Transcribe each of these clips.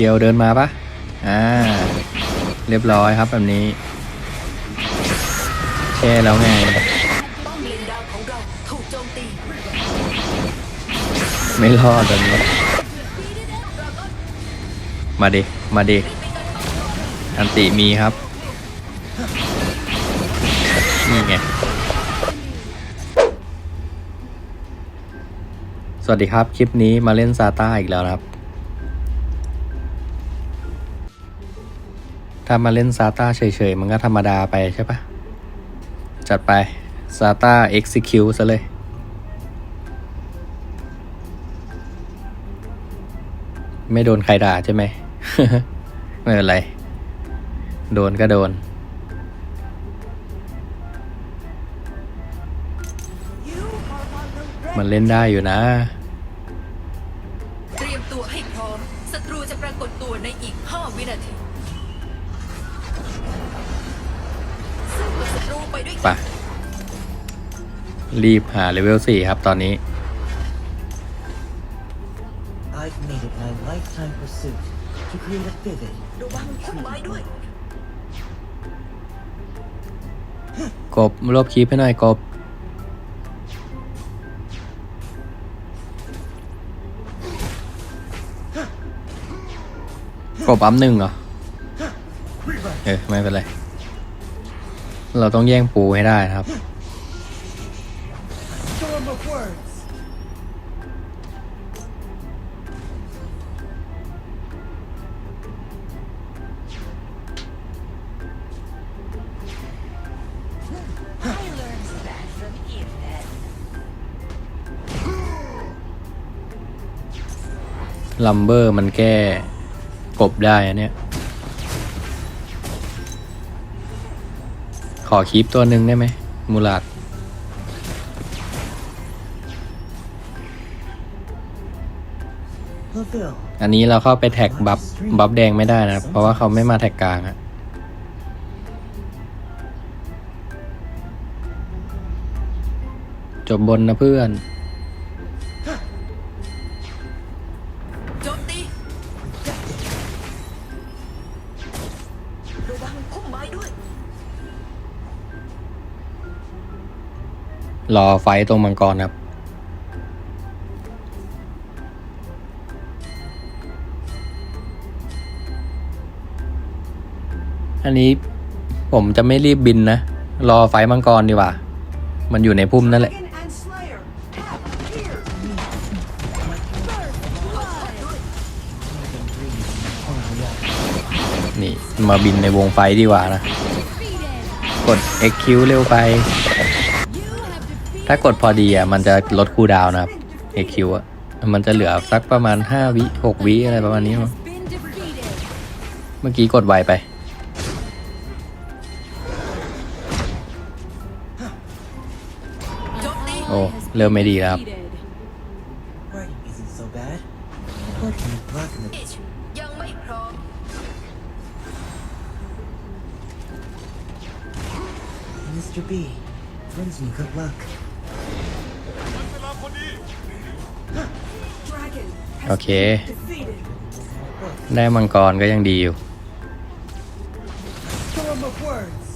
เดียวเดินมาปะอ่า เรียบร้อยครับแบบนี้แช่แล้วไงป้อมเลนดาวขอเราถูกโจมตีไม่รอดแบบนี้ มาดิมาดิอันติมีครับ นี่ไง สวัสดีครับ คลิปนี้มาเล่นซาต้าอีกแล้วครับ ถ้ามาเล่นซาต้าเฉยๆ มันก็ธรรมดาไปใช่ปะจัดไปซาต้า execute ซะเลย ไม่โดนใครด่าใช่ไหม ไม่เป็นไร โดนก็โดนมันเล่นได้อยู่นะ เตรียมตัวให้พร้อม ศัตรูจะปรากฏตัวในอีก 5 วินาที ไปด้วยไปกันรีบหาเลเวล4ครับตอนนี้ I've made it my lifetime pursuit to create a vivid, ระวังพุ่มไม้ด้วย กบรวบคีบให้หน่อยกบ กบอัมหนึ่งเหรอ เออไม่เป็นไร เราต้องแย่งปูให้ได้นะครับ ลัมเบอร์มันแก้กบได้อันเนี้ย ขอคีปตัวหนึ่งได้ไหมมูลาดอันนี้เราเข้าไปแท็กบัฟบัฟแดงไม่ได้นะ เพราะว่าเขาไม่มาแท็กกลางอะจบบนนะเพื่อน รอไฟตรงมังกรครับ อันนี้ผมจะไม่รีบบินนะ รอไฟมังกรดีกว่า มันอยู่ในพุ่มนั่นแหละ นี่ มาบินในวงไฟดีกว่านะ กด XQ เร็วไป ถ้ากดพอดีอะมันจะลดคูดาวนะครับ XQ อะ มันจะเหลือสักประมาณ 5 วิ 6 วิ อะไรประมาณนี้มั้งเมื่อกี้กดไวไป โอ้ เริ่มไม่ดีแล้วครับ ยังไม่พร้อม Mr. B? Brings me good luck. โอเค ได้มังกรก็ยังดีอยู่ Storm of words.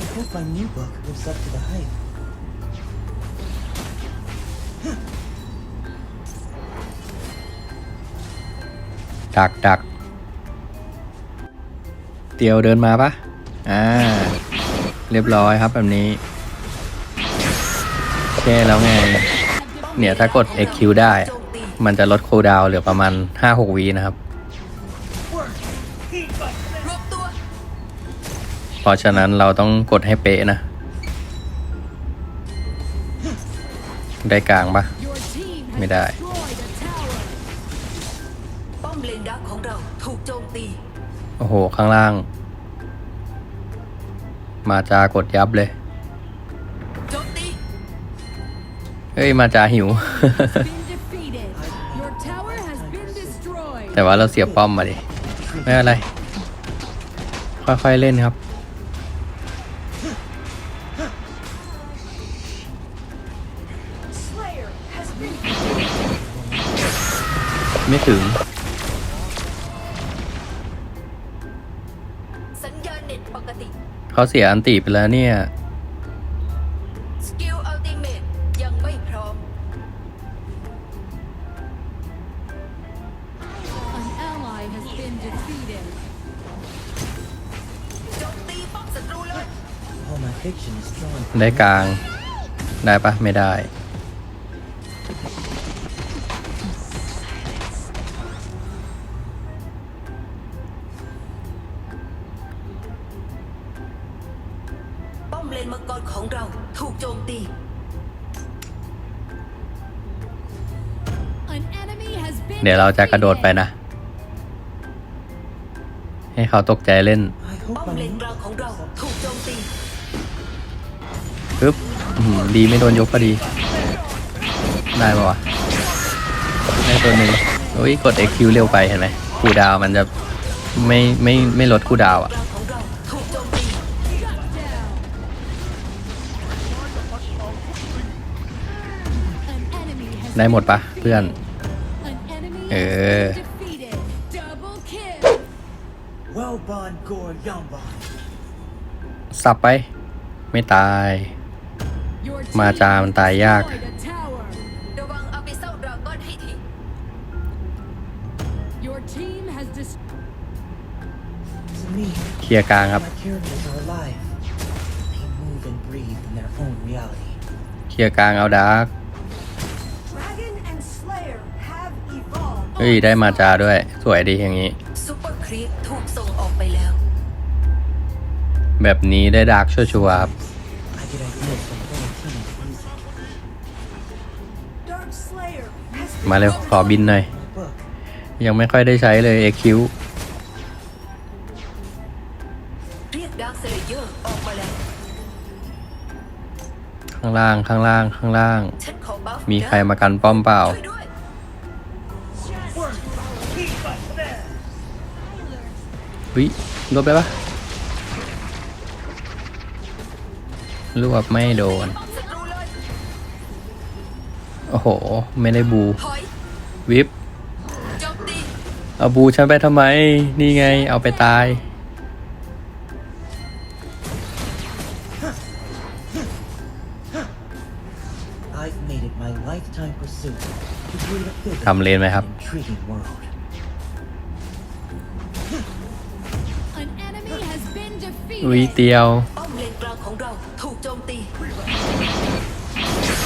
I hope my new book lives up to the hype. ดักดัก เตียวเดินมาปะอ่า เรียบร้อยครับแบบนี้แช่แล้วไง เนี่ยถ้ากด XQ ได้ มันจะลดโคดาวเหลือประมาณ 5-6วินะครับ เพราะฉะนั้นเราต้องกดให้เป๊ะนะ ได้กลางปะไม่ได้โอ้โห ข้างล่าง มาจากดยับเลยโจมตีเฮ้ยมาจาหิว แต่ว่าเราเสียบป้อมมาดิ ไม่เป็นไร ค่อยๆเล่นครับ Slayer ไม่ถึง สัญญาณเน็ตปกติ เขาเสียอันติไปแล้วเนี่ย สกิลอัลติเมตยังไม่พร้อม An ally has been defeated. โจมตีป้อมศัตรูเลย All my fiction is drawn from ได้กลาง ได้ปะไม่ได้ เดี๋ยวเราจะกระโดดไปนะ ให้เขาตกใจเล่น I ป้อ hope ม I เลนกลางของเราถูกโจมตีปึ๊บอื้อหือดีไม่โดนยกพอดี ได้ปะวะได้ตัวหนึ่งโอ้ยกด XQ เร็วไปเห็นไหมคูลดาวน์มันจะไม่ไม่ไม่ลดคูลดาวน์อะกลางของเราถูกโจมตี shut down. An enemy has ได้หมดปะเพื่อน เออสับไป ไม่ตาย มาจามันตายยาก เคลียร์กลางครับ เคลียร์กลางเอาดาร์ ฮ้ย ได้มาจาด้วย สวยดีอย่างนี้ซูเปอร์ครีปถูกส่งออกไปแล้ว แบบนี้ได้ดาร์กชัวร์ๆครับ I get ideas from fellow teammates music. Dark Slayer has มาเร็วขอบินหน่อย My book. ยังไม่ค่อยได้ใช้เลย XQ เรียกดาร์คเซเลเยอร์ออกมาแล้ว ข้างล่างข้างล่างข้างล่าง ฉันขอบัฟมีใครมากันป้อมเปล่า ช่วยด้วย วิรวบได้ปะรวบไม่โดนป้อมศัตรูเลยโอ้โห ไม่ได้บูถอยวิบโจมตีเอาบูฉันไปทำไม นี่ไง เอาไปตาย I've made it my lifetime pursuit to create a bigger ทำเลนไหมครับ วิ defeated. เตียว ป้อมเลนกลางของเราถูกโจมตี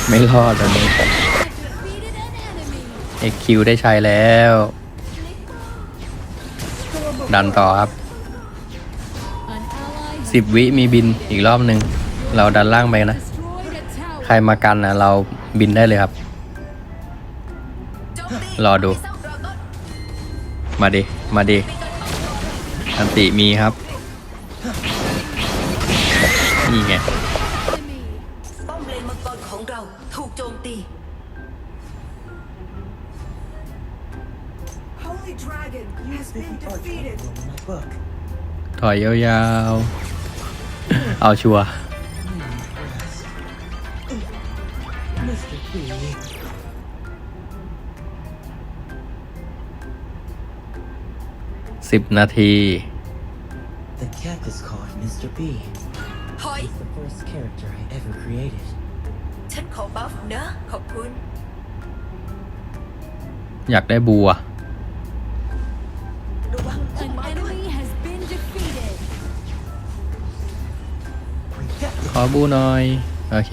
ไม่รอดตอนนี้ Defeated an enemy. XQ ได้ใช้แล้ว ดันต่อครับ An ally has สิบวิมีบินอีกรอบหนึ่งเราดันล่างไปนะ destroyed a tower. ใครมากันนะเราบินได้เลยครับ โจมตีรอดูาบิเซลดราก้อนมาดิ มาดิมีการป้องกันอันติมีครับ นี่ไง Enemy. ป้อมเลนมังกรของเราถูกโจมตี Holy Dragon has been Fifty parts defeated. in my book. ถอยยาวๆ เอาชัวร์ Mr. B. สิบนาที The cat is called Mr. B. ถอย He's the first character I ever created. ฉันขอบัฟนะ ขอบคุณ อยากได้บัว ระวังพุ่ม An ไม้ด้วย enemy has been defeated. Rejected. ขอบูหน่อย โอเค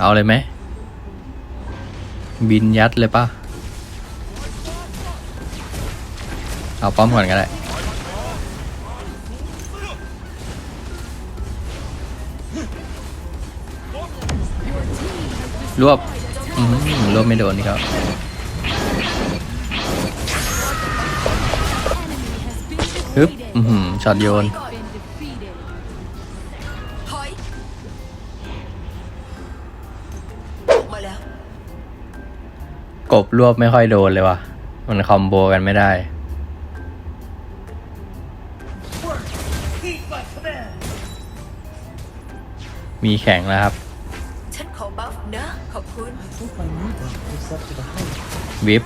เอาเลยไหม บินยัดเลยปะ เอาป้อมก่อนก็ได้รวบรวบไม่โดนนี่ครับฮึบช็อตโยน กบรวบไม่ค่อยโดนเลยวะมันคอมโบกันไม่ได้ มีแข่งแล้วครับ ฉันขอบัฟนะขอบคุณ I think my new buff lives up to the hype. วิป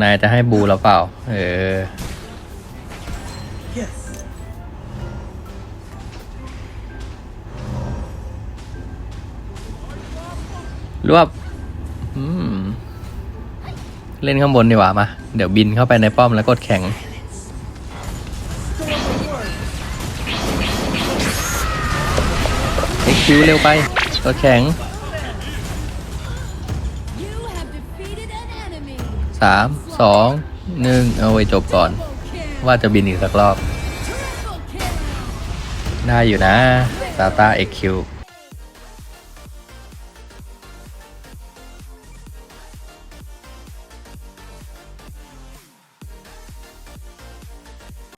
นายจะให้บูเราเปล่า เออ Yes. รวบอืมเล่นข้างบนดีกว่ามา เดี๋ยวบินเข้าไปในป้อมแล้วกดแข่ง คิวเร็วไปกดแข็งสามสองหนึ่งเอาไว้จบก่อน ว่าจะบินอีกสักรอบ ได้อยู่นะตาตาเอ็กคิว